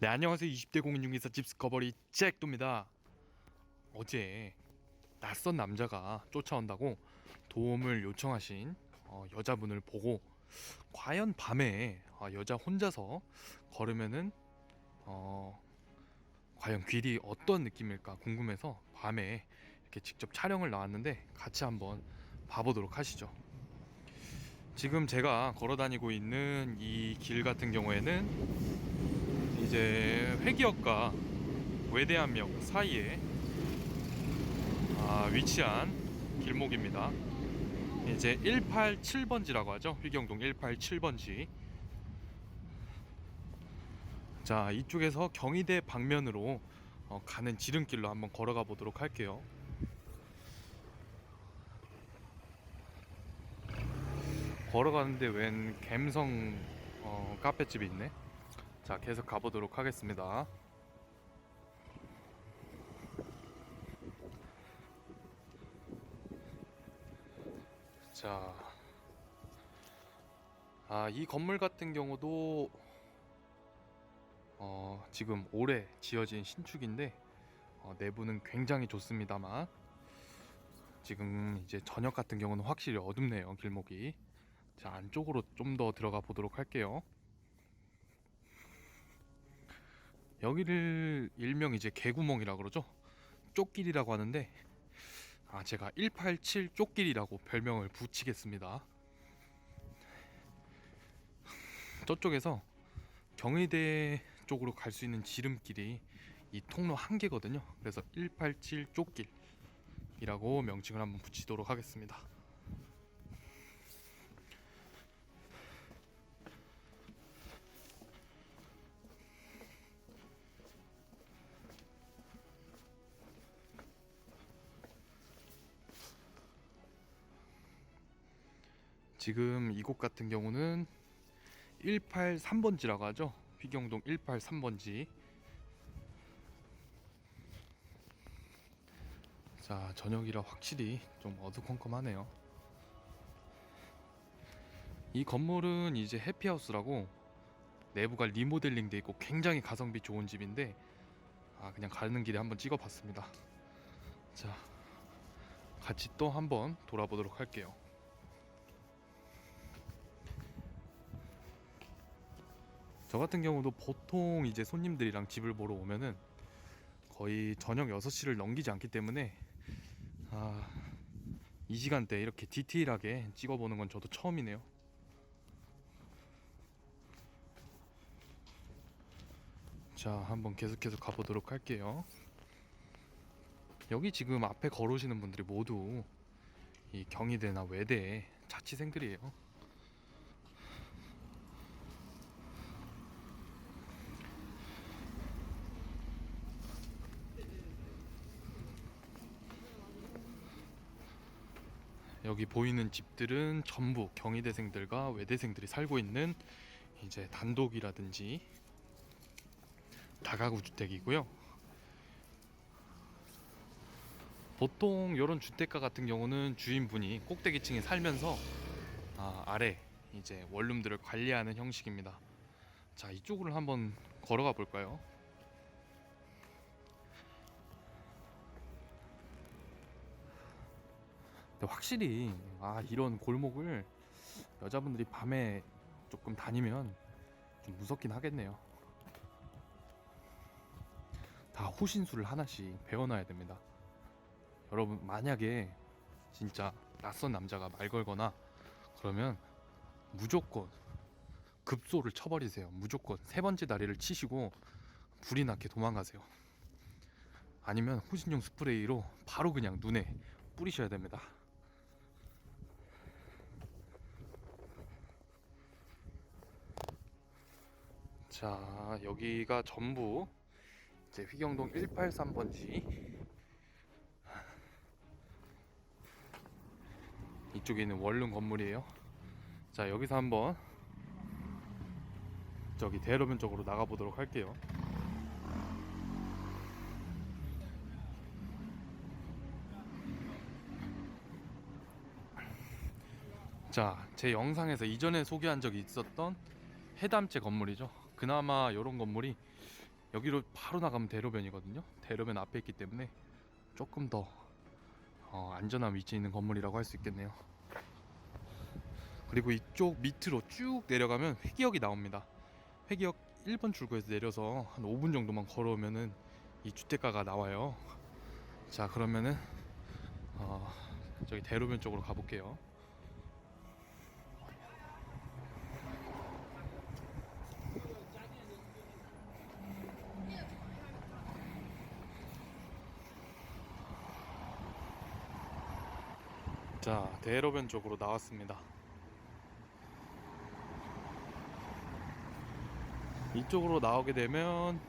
네 안녕하세요. 20대 공인중개사 집스커버리 잭도입니다. 어제 낯선 남자가 쫓아온다고 도움을 요청하신 어, 여자분을 보고 과연 밤에 어, 여자 혼자서 걸으면은 어, 과연 길이 어떤 느낌일까 궁금해서 밤에 이렇게 직접 촬영을 나왔는데 같이 한번 봐보도록 하시죠. 지금 제가 걸어 다니고 있는 이 길 같은 경우에는 이제 회기역과 외대암역 사이에 아, 위치한 길목입니다. 이제 187번지라고 하죠. 휘경동 187번지. 자, 이쪽에서 경희대 방면으로 어, 가는 지름길로 한번 걸어가 보도록 할게요. 걸어가는데 웬 갬성 어, 카페집이 있네. 자, 계속 가보도록 하겠습니다. 자, 아, 이 건물 같은 경우도 어, 지금 올해 지어진 신축인데 어, 내부는 굉장히 좋습니다만 지금 이제 저녁 같은 경우는 확실히 어둡네요 길목이. 자, 안쪽으로 좀 더 들어가 보도록 할게요. 여기를 일명 이제 개구멍이라 그러죠. 쪽길이라고 하는데 아 제가 187 쪽길이라고 별명을 붙이겠습니다. 저쪽에서 경희대 쪽으로 갈 수 있는 지름길이 이 통로 한 개거든요. 그래서 187 쪽길이라고 명칭을 한번 붙이도록 하겠습니다. 지금 이곳 같은 경우는 183번지라고 하죠. 휘경동 183번지. 자, 저녁이라 확실히 좀 어두컴컴하네요. 이 건물은 이제 해피하우스라고 내부가 리모델링 돼 있고 굉장히 가성비 좋은 집인데 아, 그냥 가는 길에 한번 찍어 봤습니다. 자, 같이 또 한번 돌아보도록 할게요. 저 같은 경우도 보통 이제 손님들이랑 집을 보러 오면은 거의 저녁 6시를 넘기지 않기 때문에 아, 이 시간대 이렇게 디테일하게 찍어보는 건 저도 처음이네요. 자, 한번 계속해서 가보도록 할게요. 여기 지금 앞에 걸어오시는 분들이 모두 이 경희대나 외대 자취생들이에요. 여기 보이는 집들은 전부 경희대생들과 외대생들이 살고 있는 이제 단독이라든지 다가구 주택이고요. 보통 이런 주택가 같은 경우는 주인분이 꼭대기층에 살면서 아, 아래 이제 원룸들을 관리하는 형식입니다. 자 이쪽으로 한번 걸어가 볼까요? 근데 확실히 아 이런 골목을 여자분들이 밤에 조금 다니면 좀 무섭긴 하겠네요. 다 호신술을 하나씩 배워놔야 됩니다. 여러분 만약에 진짜 낯선 남자가 말 걸거나 그러면 무조건 급소를 쳐버리세요. 무조건 세 번째 다리를 치시고 불이 나게 도망가세요. 아니면 호신용 스프레이로 바로 그냥 눈에 뿌리셔야 됩니다. 자, 여기가 전부 이제 휘경동 183번지. 이쪽에 있는 원룸 건물이에요. 자, 여기서 한번 저기 대로변 쪽으로 나가 보도록 할게요. 자, 제 영상에서 이전에 소개한 적이 있었던 해담체 건물이죠. 그나마 이런 건물이 여기로 바로 나가면 대로변이거든요. 대로변 앞에 있기 때문에 조금 더 어, 안전한 위치에 있는 건물이라고 할 수 있겠네요. 그리고 이쪽 밑으로 쭉 내려가면 회기역이 나옵니다. 회기역 1번 출구에서 내려서 한 5분 정도만 걸어오면은 이 주택가가 나와요. 자 그러면은 어, 저기 대로변 쪽으로 가볼게요. 자 대로변 쪽으로 나왔습니다. 이쪽으로 나오게 되면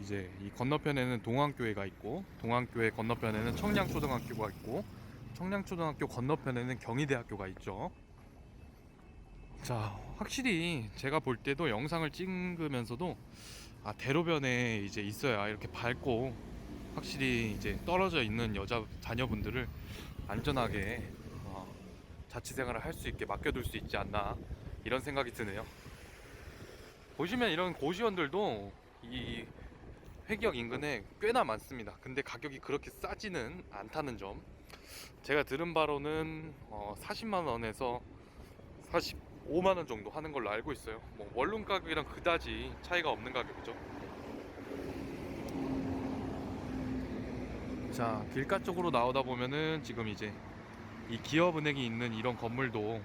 이제 이 건너편에는 동안교회가 있고 동안교회 건너편에는 청량초등학교가 있고 청량초등학교 건너편에는 경희대학교가 있죠. 자 확실히 제가 볼 때도 영상을 찍으면서도 아 대로변에 이제 있어야 이렇게 밝고 확실히 이제 떨어져 있는 여자 자녀분들을 안전하게 어, 자취생활을 할 수 있게 맡겨둘 수 있지 않나 이런 생각이 드네요. 보시면 이런 고시원들도 이 회기역 인근에 꽤나 많습니다. 근데 가격이 그렇게 싸지는 않다는 점. 제가 들은 바로는 어, 40만 원에서 45만 원 정도 하는 걸로 알고 있어요. 뭐 원룸 가격이랑 그다지 차이가 없는 가격이죠. 자, 길가 쪽으로 나오다 보면은 지금 이제 이 기업은행이 있는 이런 건물도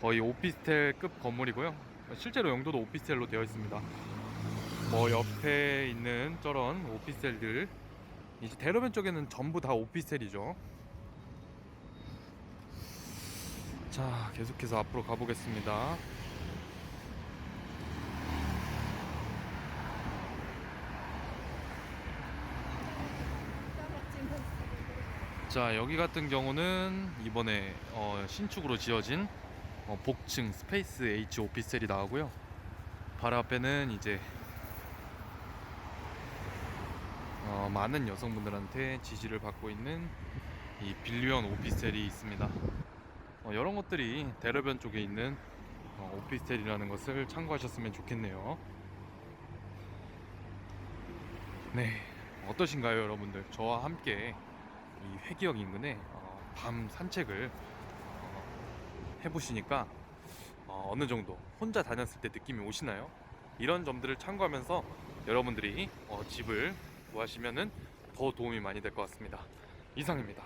거의 오피스텔급 건물이고요. 실제로 용도도 오피스텔로 되어 있습니다. 뭐 옆에 있는 저런 오피스텔들 이제 대로변 쪽에는 전부 다 오피스텔이죠. 자, 계속해서 앞으로 가보겠습니다. 자, 여기 같은 경우는 이번에 어, 신축으로 지어진 어, 복층 스페이스 H 오피스텔이 나오고요. 바로 앞에는 이제 어, 많은 여성분들한테 지지를 받고 있는 이 빌리언 오피스텔이 있습니다. 어, 이런 것들이 대로변 쪽에 있는 어, 오피스텔이라는 것을 참고하셨으면 좋겠네요. 네, 어떠신가요, 여러분들? 저와 함께 이 회기역 인근에 어, 밤 산책을 어, 해보시니까 어, 어느 정도 혼자 다녔을 때 느낌이 오시나요? 이런 점들을 참고하면서 여러분들이 어, 집을 구하시면은 더 도움이 많이 될 것 같습니다. 이상입니다.